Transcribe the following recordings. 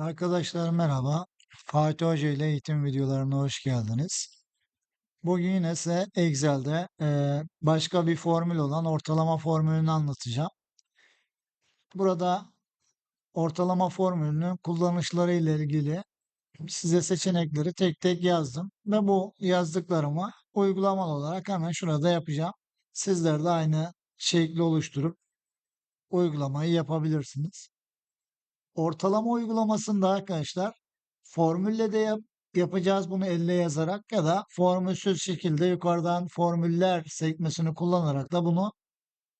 Arkadaşlar merhaba. Fatih Hoca ile eğitim videolarına hoş geldiniz. Bugün yine size Excel'de eee, başka bir formül olan ortalama formülünü anlatacağım. Burada ortalama formülünün kullanışları ile ilgili size seçenekleri tek tek yazdım. Ve bu yazdıklarımı uygulamalı olarak hemen şurada yapacağım. Sizler de aynı şekli oluşturup uygulamayı yapabilirsiniz. Ortalama uygulamasında arkadaşlar formülle de yap- yapacağız bunu elle yazarak ya da formülsüz şekilde yukarıdan formüller sekmesini kullanarak da bunu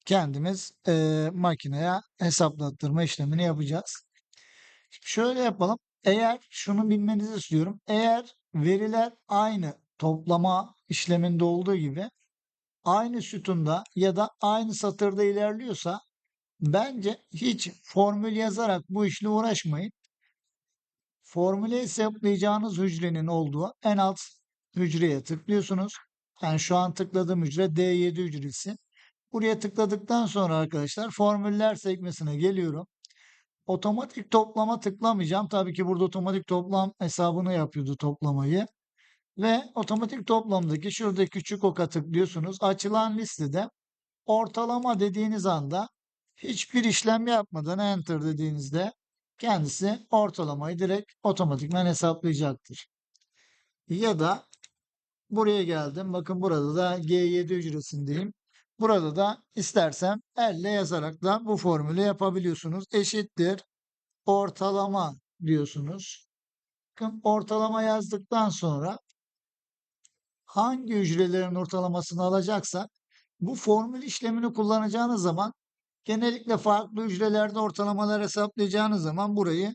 kendimiz eee, makineye hesaplattırma işlemini yapacağız. Şimdi şöyle yapalım. Eğer şunu bilmenizi istiyorum. Eğer veriler aynı toplama işleminde olduğu gibi aynı sütunda ya da aynı satırda ilerliyorsa Bence hiç formül yazarak bu işle uğraşmayın. Formüle hesaplayacağınız hücrenin olduğu en alt hücreye tıklıyorsunuz. Yani şu an tıkladığım hücre D7 hücresi. Buraya tıkladıktan sonra arkadaşlar formüller sekmesine geliyorum. Otomatik toplama tıklamayacağım. Tabii ki burada otomatik toplam hesabını yapıyordu toplamayı. Ve otomatik toplamdaki şurada küçük oka tıklıyorsunuz. Açılan listede ortalama dediğiniz anda hiçbir işlem yapmadan enter dediğinizde kendisi ortalamayı direkt otomatikman hesaplayacaktır. Ya da buraya geldim. Bakın burada da G7 hücresindeyim. Burada da istersem elle yazarak da bu formülü yapabiliyorsunuz. Eşittir ortalama diyorsunuz. Bakın ortalama yazdıktan sonra hangi hücrelerin ortalamasını alacaksak bu formül işlemini kullanacağınız zaman genellikle farklı hücrelerde ortalamalar hesaplayacağınız zaman burayı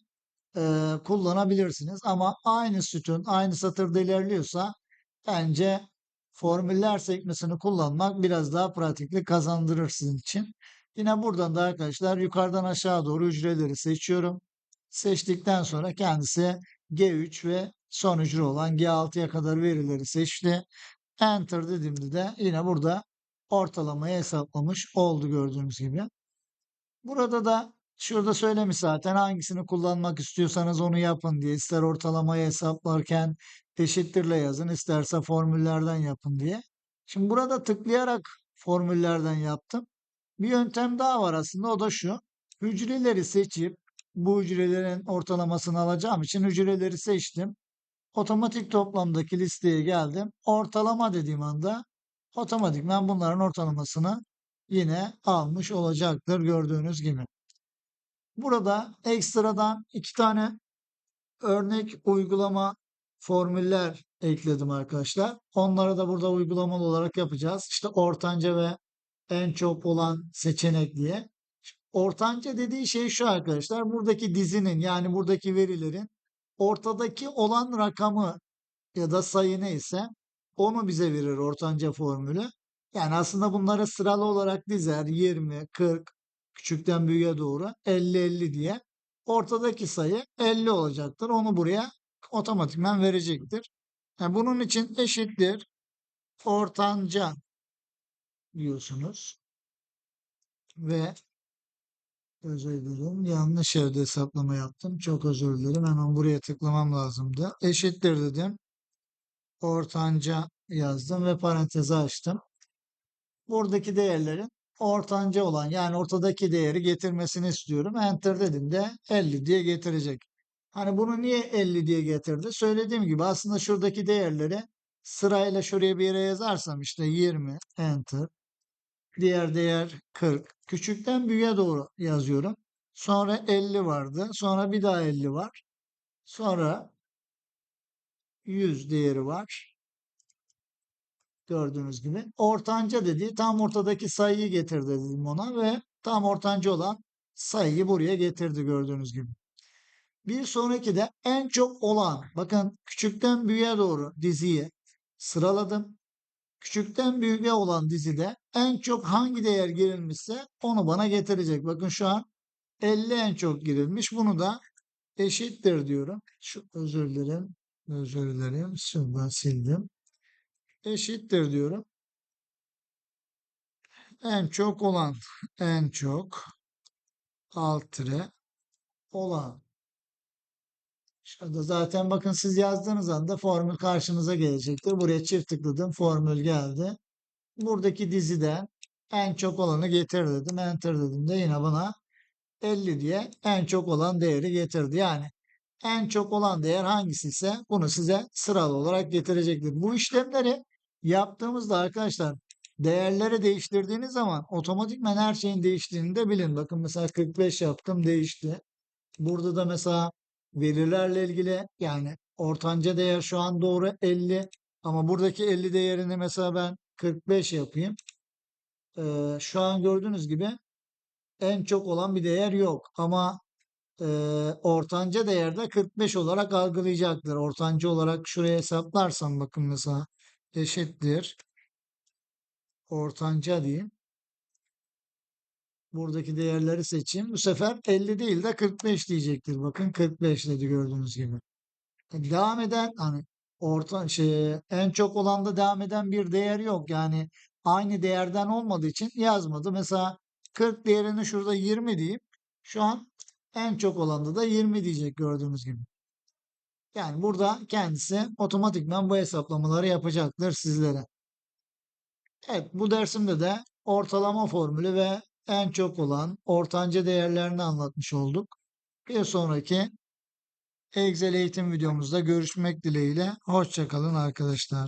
e, kullanabilirsiniz. Ama aynı sütun aynı satırda ilerliyorsa bence formüller sekmesini kullanmak biraz daha pratiklik kazandırır sizin için. Yine buradan da arkadaşlar yukarıdan aşağı doğru hücreleri seçiyorum. Seçtikten sonra kendisi G3 ve son hücre olan G6'ya kadar verileri seçti. Enter dediğimde de yine burada ortalamayı hesaplamış oldu gördüğünüz gibi. Burada da şurada söylemiş zaten hangisini kullanmak istiyorsanız onu yapın diye. İster ortalamayı hesaplarken eşittirle yazın, isterse formüllerden yapın diye. Şimdi burada tıklayarak formüllerden yaptım. Bir yöntem daha var aslında o da şu. Hücreleri seçip bu hücrelerin ortalamasını alacağım için hücreleri seçtim. Otomatik toplamdaki listeye geldim. Ortalama dediğim anda otomatikman bunların ortalamasını yine almış olacaktır gördüğünüz gibi. Burada ekstradan iki tane örnek uygulama formüller ekledim arkadaşlar. Onları da burada uygulamalı olarak yapacağız. İşte ortanca ve en çok olan seçenek diye. Ortanca dediği şey şu arkadaşlar. Buradaki dizinin yani buradaki verilerin ortadaki olan rakamı ya da sayı neyse onu bize verir ortanca formülü. Yani aslında bunları sıralı olarak dizer 20, 40, küçükten büyüğe doğru 50, 50 diye. Ortadaki sayı 50 olacaktır. Onu buraya otomatikman verecektir. Yani bunun için eşittir ortanca diyorsunuz. Ve özür dilerim yanlış yerde hesaplama yaptım. Çok özür dilerim. Hemen buraya tıklamam lazımdı. Eşittir dedim. Ortanca yazdım ve parantezi açtım buradaki değerlerin ortanca olan yani ortadaki değeri getirmesini istiyorum. Enter dediğimde 50 diye getirecek. Hani bunu niye 50 diye getirdi? Söylediğim gibi aslında şuradaki değerleri sırayla şuraya bir yere yazarsam işte 20 enter. Diğer değer 40. Küçükten büyüğe doğru yazıyorum. Sonra 50 vardı. Sonra bir daha 50 var. Sonra 100 değeri var. Gördüğünüz gibi. Ortanca dediği tam ortadaki sayıyı getir dedim ona ve tam ortanca olan sayıyı buraya getirdi gördüğünüz gibi. Bir sonraki de en çok olan. Bakın küçükten büyüğe doğru diziyi sıraladım. Küçükten büyüğe olan dizide en çok hangi değer girilmişse onu bana getirecek. Bakın şu an 50 en çok girilmiş. Bunu da eşittir diyorum. Şu özür dilerim. Özür dilerim. Şuradan sildim eşittir diyorum. En çok olan en çok alt olan Şurada zaten bakın siz yazdığınız anda formül karşınıza gelecektir. Buraya çift tıkladım. Formül geldi. Buradaki diziden en çok olanı getir dedim. Enter dedim de yine bana 50 diye en çok olan değeri getirdi. Yani en çok olan değer hangisi ise bunu size sıralı olarak getirecektir. Bu işlemleri yaptığımızda arkadaşlar değerleri değiştirdiğiniz zaman otomatikman her şeyin değiştiğini de bilin. Bakın mesela 45 yaptım değişti. Burada da mesela verilerle ilgili yani ortanca değer şu an doğru 50 ama buradaki 50 değerini mesela ben 45 yapayım. Ee, şu an gördüğünüz gibi en çok olan bir değer yok ama e, ortanca değerde 45 olarak algılayacaktır. Ortanca olarak şuraya hesaplarsam bakın mesela eşittir. Ortanca diyeyim. Buradaki değerleri seçeyim. Bu sefer 50 değil de 45 diyecektir. Bakın 45 dedi gördüğünüz gibi. Devam eden hani orta şey en çok olanda devam eden bir değer yok. Yani aynı değerden olmadığı için yazmadı. Mesela 40 değerini şurada 20 diyeyim. Şu an en çok olanda da 20 diyecek gördüğünüz gibi. Yani burada kendisi otomatikman bu hesaplamaları yapacaktır sizlere. Evet bu dersimde de ortalama formülü ve en çok olan ortanca değerlerini anlatmış olduk. Bir sonraki Excel eğitim videomuzda görüşmek dileğiyle. Hoşçakalın arkadaşlar.